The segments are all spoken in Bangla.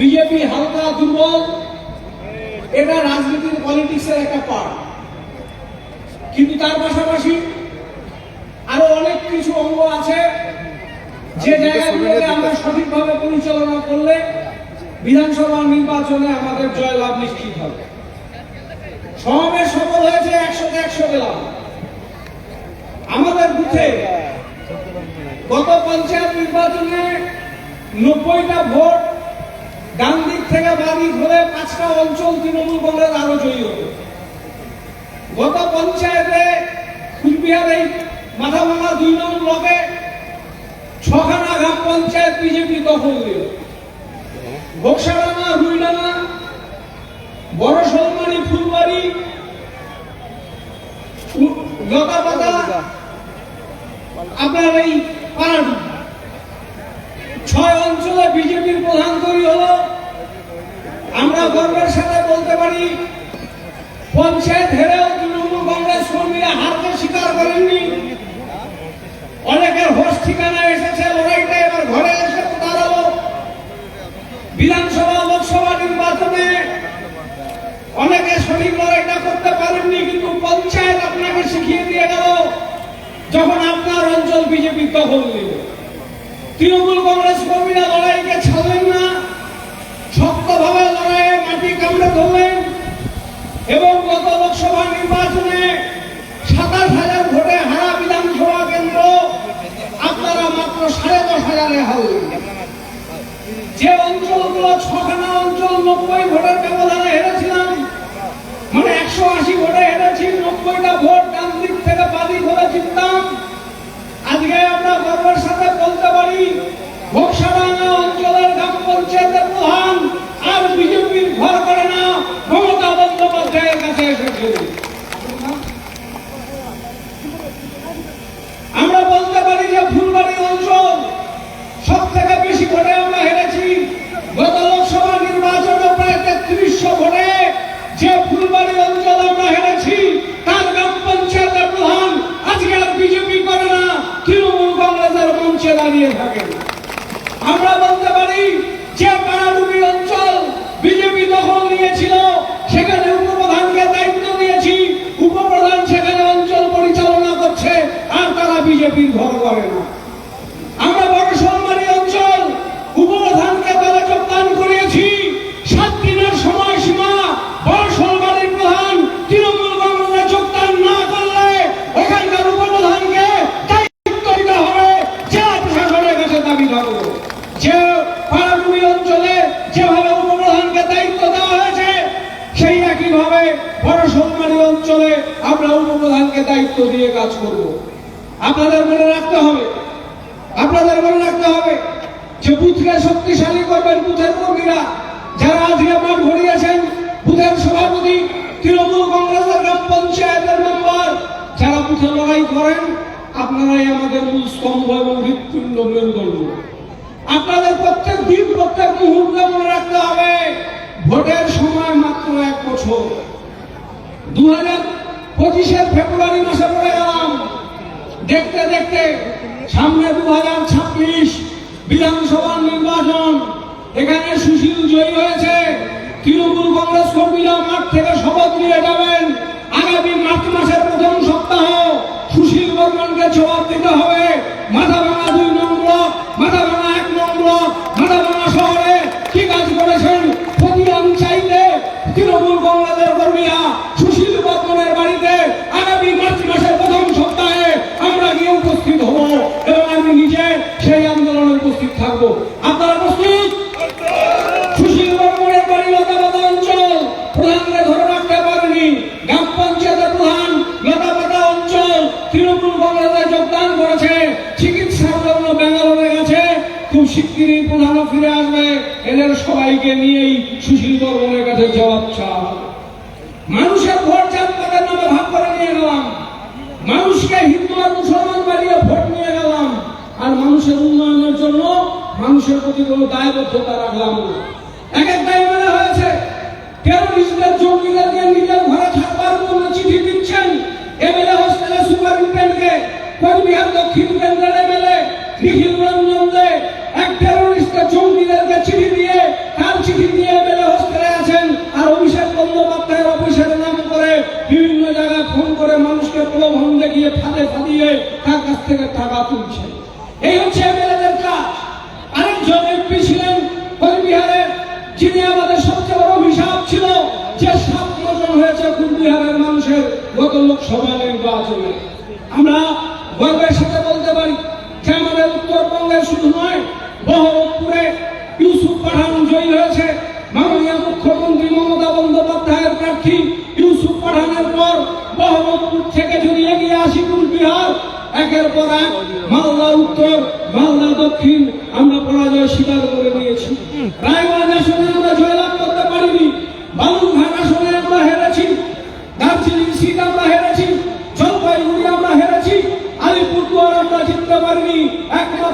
বিজেপি হালকা দুর্বল এটা রাজনীতির পলিটিক্সের একটা পার্ট কিন্তু তার পাশাপাশি আরও অনেক কিছু অঙ্গ আছে যে জায়গাগুলোকে আমরা সঠিকভাবে পরিচালনা করলে বিধানসভা নির্বাচনে আমাদের জয়লাভ নিশ্চিত হবে। সমাবেশ সফল হয়েছে একশোতে একশো পেলাম আমাদের বুথে গত পঞ্চায়েত নির্বাচনে নব্বইটা ভোট থেকে বাঁ দিক হলে পাঁচটা অঞ্চল তৃণমূল কংগ্রেস আরও জয়ী হবে। গত পঞ্চায়েতে কুচবিহার এই মাথাভাঙা দুই নং ব্লকে ছখানা গ্রাম পঞ্চায়েত বিজেপি দখল দিল বক্সাডাঙ্গা রুইডাঙ্গা বড় সলমারি ফুলবাড়ি আপনার এই পাড়াডু ছয় অঞ্চলে বিজেপির প্রধান তৈরি হলো। গর্বের সাথে বলতে পারি, পঞ্চায়েত হেরেও তৃণমূল কংগ্রেস কর্মীরা হারকে স্বীকার করেননি। অনেকের হোস ঠিকানা এসেছে লড়াইটা এবার ঘরে এসে দাঁড়াল বিধানসভা, লোকসভা নির্বাচনে অনেকে সঠিক লড়াইটা করতে পারেননি, কিন্তু পঞ্চায়েত আপনাকে শিখিয়ে দিয়ে গেল যখন আপনার অঞ্চল বিজেপি দখল নিল। তৃণমূল কংগ্রেস কর্মীরা লড়াইকে না শক্তভাবে মাটি কামড়ে ধরলেন এবং গত লোকসভা নির্বাচনে সাতাশ হাজার ভোটে হারা বিধানসভা কেন্দ্র আপনারা মাত্র সাড়ে দশ হাজারে হারলেন। যে অঞ্চলগুলো ছখানা অঞ্চল নব্বই ভোটের ব্যবধানে হেরেছিলাম মানে একশো আশি ভোটে হেরেছি, নব্বইটা ভোট ডান দিক থেকে বাদিক হলে জিততাম। আজকে আমরা গর্বের সাথে বলতে পারি ঘোষাডাঙ্গা অঞ্চলের গ্রাম পঞ্চায়েতের প্রধান আর বিজেপির ঘর করে না মমতা বন্দ্যোপাধ্যায়ের কাছে এসেছে আমরা বলতে পারি যে ফুলবাড়ি অঞ্চল সব থেকে বেশি ভোটে আমরা হেরেছি গত লোকসভা নির্বাচনে প্রায় তেত্রিশশো ভোটে যে ফুলবাড়ি অঞ্চল আমরা হেরেছি তার গ্রাম পঞ্চায়েতের প্রধান আজকে আর বিজেপি করে না তৃণমূল কংগ্রেসের মঞ্চে দাঁড়িয়ে থাকেন আমরা বলতে পারি যে পাড়াডুবি অঞ্চল বিজেপি দখল নিয়েছিল সেখানে উপপ্রধানকে দায়িত্ব দিয়েছি উপপ্রধান সেখানে অঞ্চল পরিচালনা করছে আর তারা বিজেপির ঘর করে না আমরা বড় সলমারি অঞ্চল উপপ্রধানকে দলে যোগদান করিয়েছি সাত দিনের সময়সীমা বড় সলমারির প্রধান তৃণমূল কংগ্রেসে যোগদান না করলে ওখানকার উপপ্রধানকে দায়িত্ব দিতে হবে জেলা প্রশাসনের কাছে দাবি করব যে পাড়াডুবি অঞ্চলে যেভাবে উপপ্রধানকে দায়িত্ব দেওয়া হয়েছে সেই একইভাবে বড় সলমারি অঞ্চলে আমরা উপপ্রধানকে দায়িত্ব দিয়ে কাজ করব। আপনাদের মনে রাখতে হবে, আপনাদের মনে রাখতে হবে যে বুথকে শক্তিশালী করবেন বুথের কর্মীরা। যারা আজকে মাঠ ভরিয়েছেন বুথের সভাপতি, তৃণমূল কংগ্রেসের গ্রাম পঞ্চায়েতের মেম্বার, যারা বুথে লড়াই করেন, আপনারাই আমাদের মূল স্তম্ভ এবং হৃৎপিণ্ড মেরুদণ্ড। আপনাদের প্রত্যেক দিন, প্রত্যেক মুহূর্তে মনে রাখতে হবে ভোটের সময় মাত্র এক বছর। দু হাজার পঁচিশের ফেব্রুয়ারি মাসে পড়ে গেলাম। দেখতে দেখতে সামনে দু হাজার ছাব্বিশ বিধানসভা নির্বাচন। এখানে সুশীল জয়ী হয়েছে। তৃণমূল কংগ্রেস কর্মীরা মাঠ থেকে শপথ নিয়ে যাবেন। আগামী মার্চ মাসের প্রথম সপ্তাহ সুশীল বর্মনকে জবাব দিতে হবে। মাথা ভাঙা দুই নং ব্লক মাথা ভাঙা এক নং ব্লক মাথা ভাঙা শহরে কি কাজ করেছেন প্রতিদান চাইতে তৃণমূল কংগ্রেসের কর্মীরা প্রতি কোনো দায়বদ্ধতা রাখলাম। না এক এক টাইমে হয়েছে, কেউ নিজেদের জঙ্গিদেরকে নিজের ঘরে থাকবার জন্য চিঠি দিচ্ছেন। এমএলএ হোস্টেলের সুপারিনটেন্ডকে কোচবিহার দক্ষিণ কেন্দ্রের এমএলএ নিখিল রঞ্জন দে এক টেরোরিস্টের জঙ্গিদেরকে চিঠি দিয়ে, তার চিঠি দিয়ে এমএলএ হোস্টেলে আছেন। আর অভিষেক বন্দ্যোপাধ্যায়ের অফিসের নাম করে বিভিন্ন জায়গায় ফোন করে মানুষকে প্রলোভন দেখিয়ে ফাঁদে ফাঁদিয়ে তার কাছ থেকে টাকা তুলছে। এই হচ্ছে এমএলএ হয়েছে কুচবিহারের মানুষের গত জয়ী থেকে যদি এগিয়ে আসি কুচবিহার একের পর এক মালদা উত্তর, মালদা দক্ষিণ আমরা পরাজয় স্বীকার করে নিয়েছি। রায়গঞ্জ আসনে আমরা জয়লাভ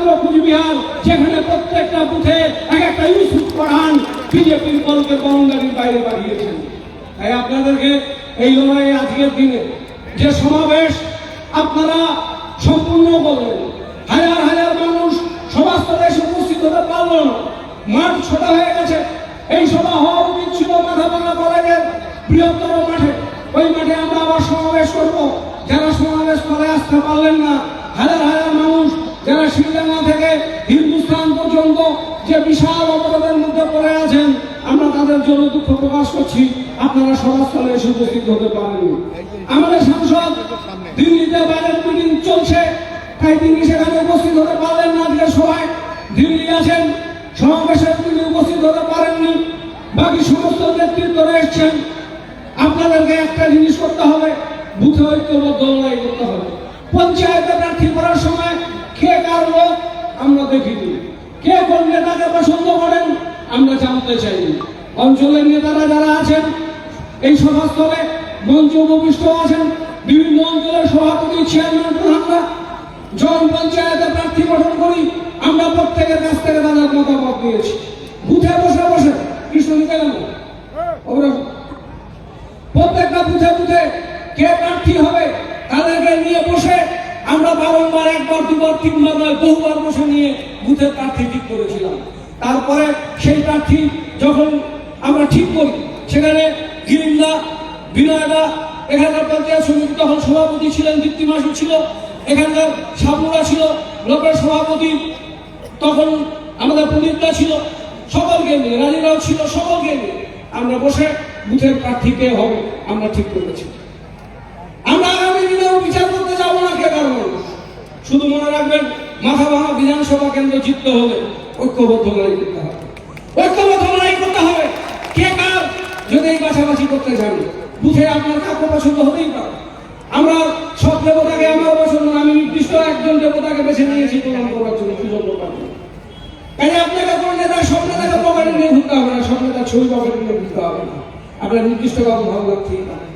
একমাত্র কুচবিহার যেখানে প্রত্যেকটা বুথে এক একটা ইউসুফ পাঠান বিজেপির দলকে বাউন্ডারির বাইরে পাঠিয়েছেন। তাই আপনাদেরকে এই লড়াই আজকের দিনে যে সমাবেশ আপনারা সম্পূর্ণ করলেন হাজার হাজার মানুষ সভাস্থলে এসে উপস্থিত হতে পারল না মাঠ ছোট হয়ে গেছে। এই সভা হওয়া উচিত ছিল মাথাভাঙা কলেজের বৃহত্তর মাঠে। ওই মাঠে আমরা আবার সমাবেশ করব। যারা সমাবেশ করে আসতে পারলেন না, হাজার হাজার মানুষ যারা শিলডাঙ্গা থেকে হিন্দুস্তান পর্যন্ত যে বিশাল অবরোধের মধ্যে পড়ে আছেন, আমরা তাদের জন্য দুঃখ প্রকাশ করছি। আপনারা সভাস্থলে এসে উপস্থিত হতে পারেননি। আমাদের সাংসদ দিল্লিতে বাজেট মিটিং চলছে। তাই তিনি সেখানে উপস্থিত হতে পারলেন না আজকে সবাই দিল্লি আছেন সমাবেশে তিনি উপস্থিত হতে পারেননি। বাকি সমস্ত নেতৃত্বরা এসছেন আপনাদেরকে একটা জিনিস করতে হবে, বুথে ঐক্যবদ্ধ লড়াই করতে হবে। পঞ্চায়েতে প্রার্থী করার সময় কে কার লোক, আমরা দেখিনি। কে কোন নেতাকে পছন্দ করেন, আমরা জানতে চাই অঞ্চলের নেতারা যারা আছেন, এই সভাস্থলে মঞ্চ উপবিষ্ট আছেন, বিভিন্ন অঞ্চলের সভাপতি, চেয়ারম্যান, প্রধানরা যখন পঞ্চায়েতে প্রার্থী গঠন করি, আমরা প্রত্যেকের কাছ থেকে তাদের মতামত নিয়েছি। বুথে বসে বসে, কৃষ্ণ গেল প্রত্যেকটা বুথে বুথে কে প্রার্থী হবে, তাদেরকে নিয়ে বসে আমরা বারংবার একবার, দুবার, তিনবার নয়, বহুবার বসে নিয়ে বুথের প্রার্থী ঠিক করেছিলাম। তারপরে সেই প্রার্থী যখন আমরা ঠিক করি, সেখানে গিরিন্দা, বিনয়দা, এখানকার পঞ্চায়েত সমিতি তখন সভাপতি ছিলেন, দীপ্তি মাসু ছিল, এখানকার সাবুরা ছিল লোকের সভাপতি তখন আমাদের প্রদীপটা ছিল, সকলকে নিয়ে, রানীরাও ছিল, সকলকে নিয়ে আমরা বসে বুথের প্রার্থী কে হবে, আমরা ঠিক করেছি আমরা আগামী দিনেও বিচার করতে যাব না কে কারণ শুধু মনে রাখবেন, মাথা ভাঙা বিধানসভা কেন্দ্র জিততে হবে। ঐক্যবদ্ধ লড়াই করতে হবে। ঐক্যবদ্ধ লড়াই করতে হবে। কে কার যদি এই বাছাবাছি করতে চান, বুথে আপনার কাউকে পছন্দ হতেই পারে আমরা সব দেবতাকে আমার পছন্দ আমি নির্দিষ্ট একজন দেবতাকে বেছে নিয়েছি প্রণাম করার জন্য পুজো করবার জন্য। কাজে আপনাকে কোন নেতা সব নেতাকে পকেটে নিয়ে ঘুরতে হবে না, সব নেতার ছবি পকেটে নিয়ে ঘুরতে হবে না। আপনার নির্দিষ্ট কাউকে ভালো পারে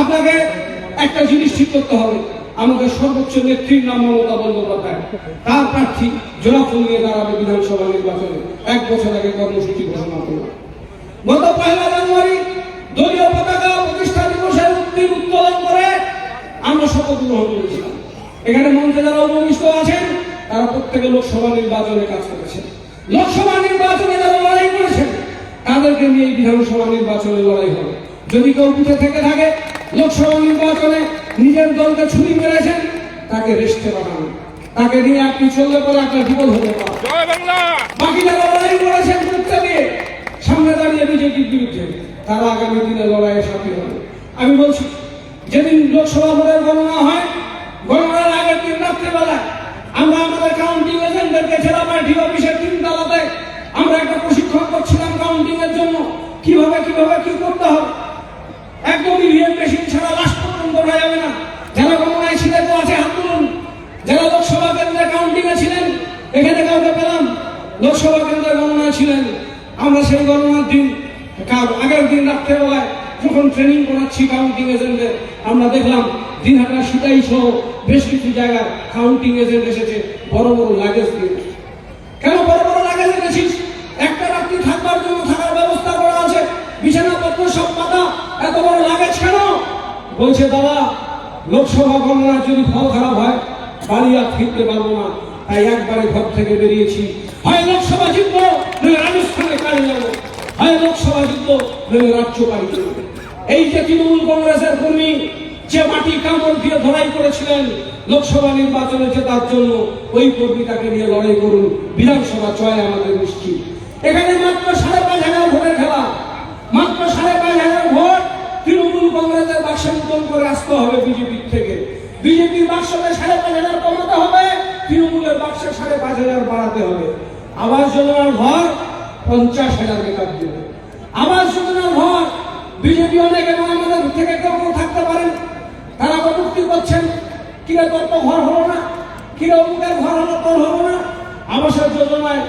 আপনাকে একটা জিনিস ঠিক করতে হবে আমাদের সর্বোচ্চ নেত্রীর নাম মমতা বন্দ্যোপাধ্যায়। তার প্রার্থী জোড়াফুল নিয়ে দাঁড়াবে বিধানসভা নির্বাচনে। এক বছর আগে কর্মসূচি ঘোষণা করল গত পয়লা জানুয়ারি দলীয় পতাকা প্রতিষ্ঠা দিবসের উত্তীর উত্তোলন করে আমরা শপথ গ্রহণ করেছিলাম। এখানে মঞ্চে যারা উপবিষ্ট আছেন, তারা প্রত্যেকে লোকসভা নির্বাচনে কাজ করেছেন। লোকসভা নির্বাচনে যারা লড়াই করেছেন, তাদেরকে নিয়ে বিধানসভা নির্বাচনে লড়াই হবে। যদি কেউ বুথে থেকে থাকে, লোকসভা নির্বাচনে নিজের দলকে ছুরি মেরেছেন তাকে রেস্টে পাঠানো। তাকে নিয়ে আপনি চললে পরে আপনার বিপদ হতে পারে। জয় বাংলা! বাকি যারা লড়াই করেছেন বুথে দিয়ে সামনে দাঁড়িয়ে বিজেপির বিরুদ্ধে তারা আগামী দিনে লড়াইয়ের সাথে হবে। আমি বলছি যেদিন লোকসভা ভোটের গণনা হয় গণনার আগের দিন রাত্রিবেলায় আমরা আমাদের কাউন্টিং এজেন্টদেরকে জেলা পার্টি অফিসের তিন তালাতে আমরা একটা প্রশিক্ষণ করছিলাম কাউন্টিং এর জন্য কীভাবে কীভাবে কি করতে হবে? একদম ইভিএম মেশিন ছাড়া লাস্ট পর্যন্ত ওঠা যাবে না। যারা গণনায় ছিলেন তো আছে হাত যারা লোকসভা কেন্দ্রে কাউন্টিং এ ছিলেন, এখানে কাউকে পেলাম। লোকসভা কেন্দ্রে গণনায় ছিলেন। আমরা সেই গণনার দিন কাল- আগের দিন রাত্রেবেলায় যখন ট্রেনিং করাচ্ছি কাউন্টিং এজেন্টদের আমরা দেখলাম দিনহাটা সিটাই সহ বেশ কিছু জায়গায় কাউন্টিং এজেন্ট এসেছে। বড় বড় লাগেজ দিয়ে। বলছে দাদা লোকসভা গণনার যদি ফল খারাপ হয়, বাড়ি আর ফিরতে পারব না। তাই একবারে ঘর থেকে বেরিয়েছি। হয় লোকসভা জিতবো রাজস্থানে কাজে যাব হয় লোকসভা জিতবো, নইলে রাজ্য বাড়ি। এই যে তৃণমূল কংগ্রেসের কর্মী, যে মাটি কামড় দিয়ে ধরাই করেছিলেন লোকসভা নির্বাচনে জেতার জন্য, ওই কর্মীটাকে নিয়ে লড়াই করুন। বিধানসভা জয় আমাদের নিশ্চিত। এখানে মাত্র সাড়ে পাঁচ হাজার ভোটের খেলা মাত্র সাড়ে পাঁচ হাজার ভোট তৃণমূল বাক্সে করে হবে বিজেপির থেকে। বিজেপির বাক্সকে সাড়ে পাঁচ হাজার কমাতে হবে, তৃণমূলের বাক্সে সাড়ে পাঁচ হাজার বাড়াতে হবে। আবাস যোজনার ঘর পঞ্চাশ হাজার বেকার দেবে। আবাস যোজনার ঘর, বিজেপি অনেক এবং আমাদের থেকে কেউ থাকতে পারেন। তারা কটুক্তি করছেন, কিরে, তোর তো ঘর হলো না। কিরে, অমুকের ঘর হলো, তোর হলো না। আবাসের যোজনায়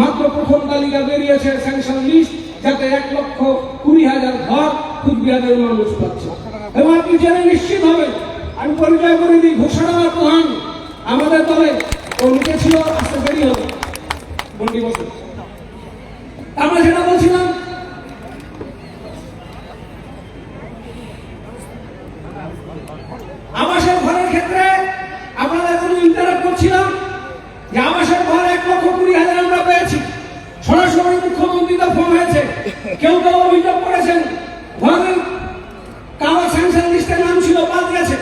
মাত্র প্রথম তালিকা বেরিয়েছে স্যাংশন লিস্ট যাতে এক লক্ষ কুড়ি হাজার ঘর কুচবিহারের মানুষ পাচ্ছে। এবং আপনি জেনে নিশ্চিত হবেন, আমি পরিচয় করে দিই, ঘোষণা প্রধান আমাদের দলে আসতে হবে। আমরা যেটা বলছিলাম, আবাসের ঘরের ক্ষেত্রে আপনাদের কোনো ইন্টারাক্ট করছিলাম, যে আবাসের ঘর এক লক্ষ কুড়ি হাজার আমরা পেয়েছি। সরাসরি মুখ্যমন্ত্রীতে ফোন হয়েছে। কেউ কেউ অভিযোগ করেছেন ঘরের লিস্টে নাম ছিল, বাদ গেছে।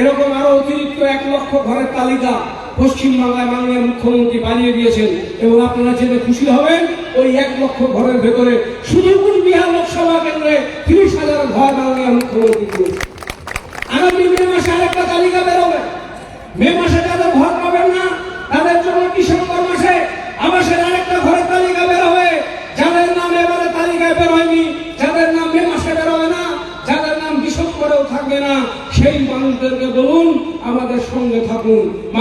এরকম আরও অতিরিক্ত এক লক্ষ ঘরের তালিকা পশ্চিমবাংলায় মাননীয় মুখ্যমন্ত্রী বানিয়ে দিয়েছেন এবং আপনারা জেনে খুশি হবেন, ওই এক লক্ষ ঘরের ভেতরে শুধু বিহার লোকসভা কেন্দ্রে তিরিশ হাজার ঘর মাননীয় মুখ্যমন্ত্রী আগামী মে মাসে আরেকটা তালিকা বেরোবে। মে মাসে যাদের ঘর পাবেন না, তাদের জন্য ডিসেম্বর মাসে আবাসের আরেকটা ঘরের তালিকা বেরোবে।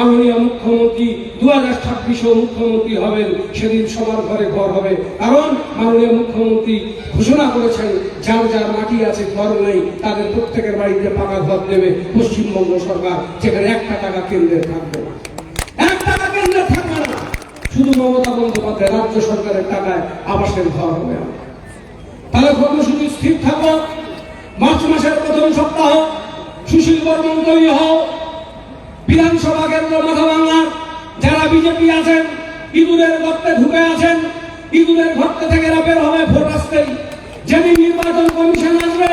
মাননীয় মুখ্যমন্ত্রী দু হাজার ছাব্বিশেও মুখ্যমন্ত্রী হবেন, সেদিন সবার ঘরে ঘর হবে। কারণ মাননীয় মুখ্যমন্ত্রী ঘোষণা করেছেন, যার যার মাটি আছে, ঘর নেই, তাদের প্রত্যেকের বাড়িতে পাকা ঘর দেবে পশ্চিমবঙ্গ সরকার, যেখানে একটা টাকা কেন্দ্রে থাকবে শুধু মমতা বন্দ্যোপাধ্যায়, রাজ্য সরকারের টাকায় আবাসের ঘর হবে। তাহলে কর্মসূচি স্থির থাকো মার্চ মাসের প্রথম সপ্তাহ, সুশীল বর্মন তৈরি হও বিধানসভা কেন্দ্র মাথা বাংলা যারা বিজেপি আছেন, ইঁদুরের গর্তে ঢুকে আছেন, ইঁদুরের গর্তে থেকে এরা বের হবে ভোট আসতেই। যেদিন নির্বাচন কমিশন আসবে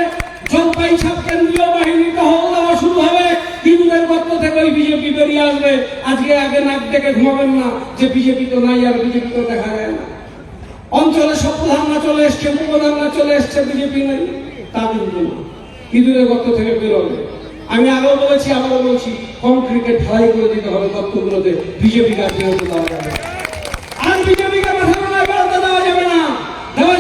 জলপাই সব কেন্দ্রীয় বাহিনী টহল দেওয়া শুরু হবে, ইঁদুরের গর্ত থেকে ওই বিজেপি বেরিয়ে আসবে। আজকে আগে নাক ডেকে ঘুমাবেন না যে বিজেপি তো নাই আর বিজেপি তো দেখা যায় না। অঞ্চলে প্রধানরা চলে এসছে উপপ্রধানরা চলে এসছে, বিজেপি নেই, তা কিন্তু ইঁদুরের গর্ত থেকে বেরোবে আমি আগেও বলেছি আবারও বলছি কংক্রিটে ঢালাই করে দিতে হবে গর্তগুলোতে বিজেপিকে আর বেরোতে দেওয়া যাবে না। দেওয়া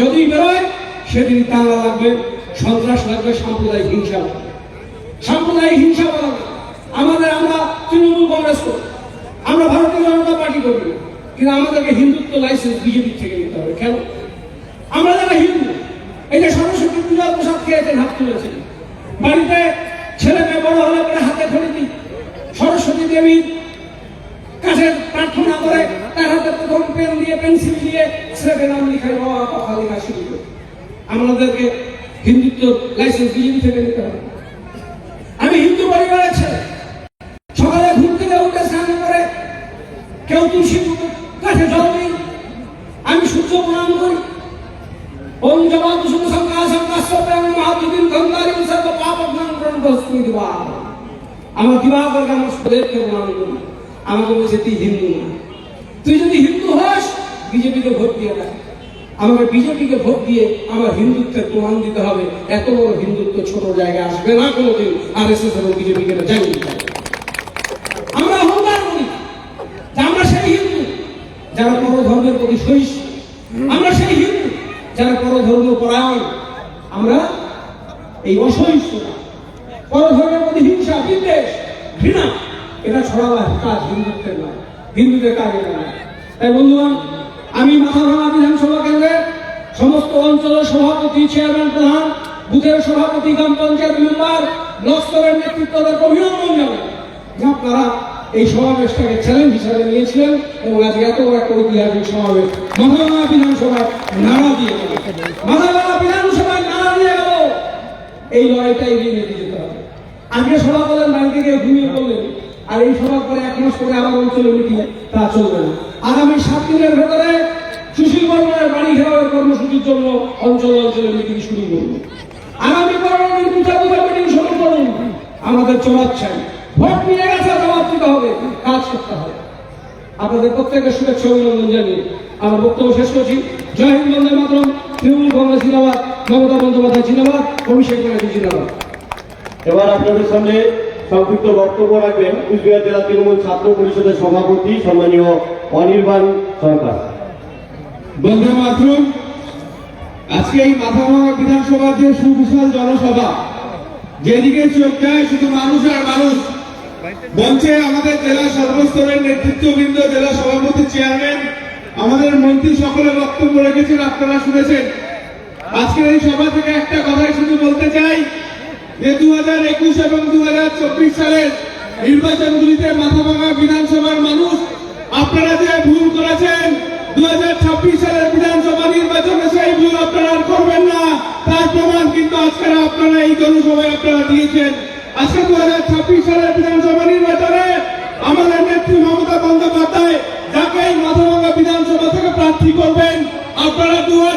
যদি বেরোয়, সেদিন তালা লাগবে, সন্ত্রাস লাগবে, সাম্প্রদায়িক হিংসা সাম্প্রদায়িক হিংসা বলা আমাদের আমরা তৃণমূল কংগ্রেস করি। আমরা ভারতীয় জনতা পার্টি করি। কিন্তু আমাদেরকে হিন্দুত্ব লাইসেন্স বিজেপি থেকে নিতে হবে। কেন? আমরা যারা হিন্দু, এই যে সরস্বতী পূজার পোশাক খেয়েছেন, হাত তুলেছেন। বাড়িতে ছেলে মেয়ে বড় হলে পরে হাতে ধরে দিই। সরস্বতী দেবীর কাছে প্রার্থনা করে, তার হাতে প্রথম পেন দিয়ে, পেন্সিল দিয়ে ছেলেকে নাম লিখে বাবা কথা লেখা শুরু করে আমাদেরকে হিন্দুত্ব লাইসেন্স বিজেপি থেকে নিতে হবে। আমি হিন্দু পরিবারের ছেলে। সকালে ঘুম থেকে উঠে স্নান করে কেউ তুলসী কাছে জল দিই। আমি সূর্য প্রণাম করি। ওম মহাতুদিন গঙ্গারি সর্ব দিবা আমার আমাকে বলছে তুই হিন্দু না। তুই যদি হিন্দু হস, বিজেপিকে ভোট দিয়ে দেয় আমাকে বিজেপিকে ভোট দিয়ে আমার হিন্দুত্বের প্রমাণ দিতে হবে। এত বড় হিন্দুত্ব ছোট জায়গায় আসবে না কোনোদিন। আর এস এস এবং বিজেপিকে আমরা করি। আমরা সেই হিন্দু, যারা ধর্মের প্রতি সহিষ্ণু। আমরা সেই হিন্দু যারা পর ধর্ম পরায়ণ আমরা এই অসহিষ্ণুতা পর ধর্মের প্রতি হিংসা, বিদ্বেষ, ঘৃণা, এটা ছড়াবার কাজ হিন্দুত্বের নয়, হিন্দুদের কাজ এটা নয়। তাই বন্ধুগণ, আমি মাথাভাঙা বিধানসভা কেন্দ্রের সমস্ত অঞ্চলের সভাপতি, চেয়ারম্যান প্রধান, বুথের সভাপতি, গ্রাম পঞ্চায়েত মেম্বার, ব্লক স্তরের নেতৃত্বদের অভিনন্দন জানাই। আপনারা এই সমাবেশটাকে চ্যালেঞ্জ হিসাবে নিয়েছিলেন এবং আজকে এত একটা ঐতিহাসিক সমাবেশ। মাথাভাঙা বিধানসভায় নাড়া দিয়ে গেল মাথাভাঙা বিধানসভায় নাড়া দিয়ে গেল এই লড়াইটা এগিয়ে নিয়ে যেতে হবে। আজকে সভা করলেন বাড়িতে গিয়ে ঘুমিয়ে পড়লেন। আর এই সভা করে এক মাস পরে আবার অঞ্চলে মিটিং তা চলবে না। আগামী সাত দিনের ভেতরে সুশীল বর্মনের বাড়ি ঘেরাওয়ের কর্মসূচির জন্য অঞ্চল অঞ্চলে মিটিং শুরু করব। আগামী পনেরো দিন কোথায় কোথায় মিটিং শুরু করুন। আমাদের চাই। ভোট নিয়ে গেছে জবাব দিতে হবে কাজ করতে হবে। আপনাদের প্রত্যেকের শুভেচ্ছা অভিনন্দন জানিয়ে আমার বক্তব্য শেষ করছি। জয় হিন্দ বন্দে মাতরম তৃণমূল কংগ্রেস জিন্দাবাদ মমতা বন্দ্যোপাধ্যায় জিন্দাবাদ অভিষেক ব্যানার্জি জিন্দাবাদ। এবার আপনাদের সামনে সংক্ষিপ্ত বক্তব্য রাখবেন কুচবিহার জেলা তৃণমূল ছাত্র পরিষদের সভাপতি সম্মানীয় অনির্বাণ সরকার। বন্ধু মাতরম আজকে এই মাথাভাঙা বিধানসভার যে সুবিশাল জনসভা যেদিকে চোখ যায় শুধু মানুষ আর মানুষ মঞ্চে আমাদের জেলা সর্বস্তরের নেতৃত্ববৃন্দ, জেলা সভাপতি, চেয়ারম্যান, আমাদের মন্ত্রী সকলে বক্তব্য রেখেছেন, আপনারা শুনেছেন। আজকের এই সভা থেকে একটা কথাই শুধু বলতে চাই যে দু হাজার একুশ এবং দু হাজার চব্বিশ সালের নির্বাচনগুলিতে মাথাভাঙা বিধানসভার মানুষ, আপনারা যে ভুল করেছেন দু হাজার ছাব্বিশ সালের বিধানসভা নির্বাচনে সেই ভুল আপনারা করবেন না। তার প্রমাণ কিন্তু আজকে আপনারা এই জনসভায় আপনারা দিয়েছেন। আজকে দু হাজার ছাব্বিশ সালের বিধানসভা নির্বাচনে আমাদের নেত্রী মমতা বন্দ্যোপাধ্যায় যাকে এই বিধানসভা থেকে প্রার্থী করবেন, আপনারা দু